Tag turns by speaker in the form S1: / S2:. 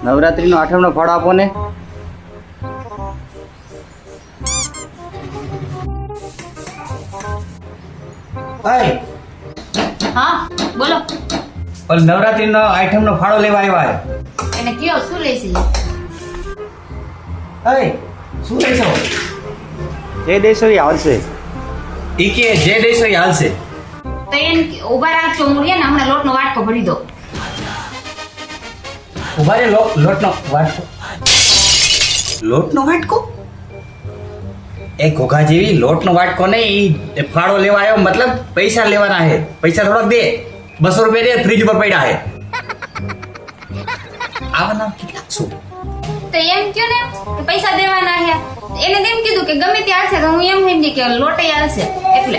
S1: નવરાત્રીનો આઠમનો ફળ આપો ને. નવરાત્રી
S2: હા બોલો.
S1: પણ નવરાત્રીનો ફાળો લેવા આવ્યા
S2: એને કયો શું લેશે?
S1: હાય શું લેશો? જે દેશો હાલશે.
S3: ઈ કે જે દેશો એ હાલશે.
S2: તો એને ઊભા રાખજો મૂળિયા ને હમણાં લોટનો વાટકો ભરી દો
S1: ઊભા રે લોટનો વાટકો.
S3: લોટનો વાટકો? એ ઘોઘા જેવી લોટનો વાટકો નહીં એ ફાળો લેવા આવ્યો મતલબ પૈસા લેવાના છે. પૈસા થોડાક દે. બસો રૂપિયા દે ફ્રીજ ઉપર પડ્યા છે. આવાના કેટલા છો
S2: તો એમ કયો ને પૈસા દેવાના છે. એને એમ કીધું કે ગમે ત્યાં છે તો હું એમ સમજી કે લોટે આવશે એટલે